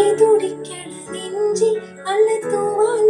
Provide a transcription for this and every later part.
തുടിതുടിക്കണ നെഞ്ചിൽ അല്ല തൂവാൻ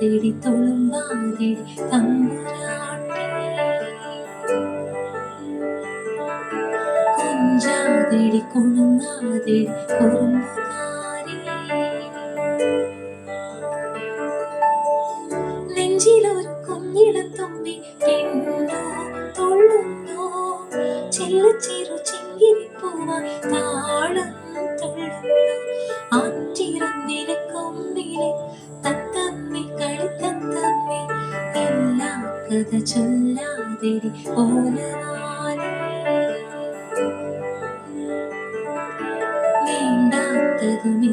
തുളുമ്പാതെടി തമ്പുരാട്ടി കൊഞ്ചാതെടി കുറുമ്പുകാരി. നെഞ്ചിലൊരു കുഞ്ഞിടത്തുമ്പി തൊള്ളുന്നോ? ചെല്ലച്ചേരു ചെങ്കിരിപ്പൂവ താളം கதை சொல்லாதேடி போனவானே வேண்டாத்ததுமே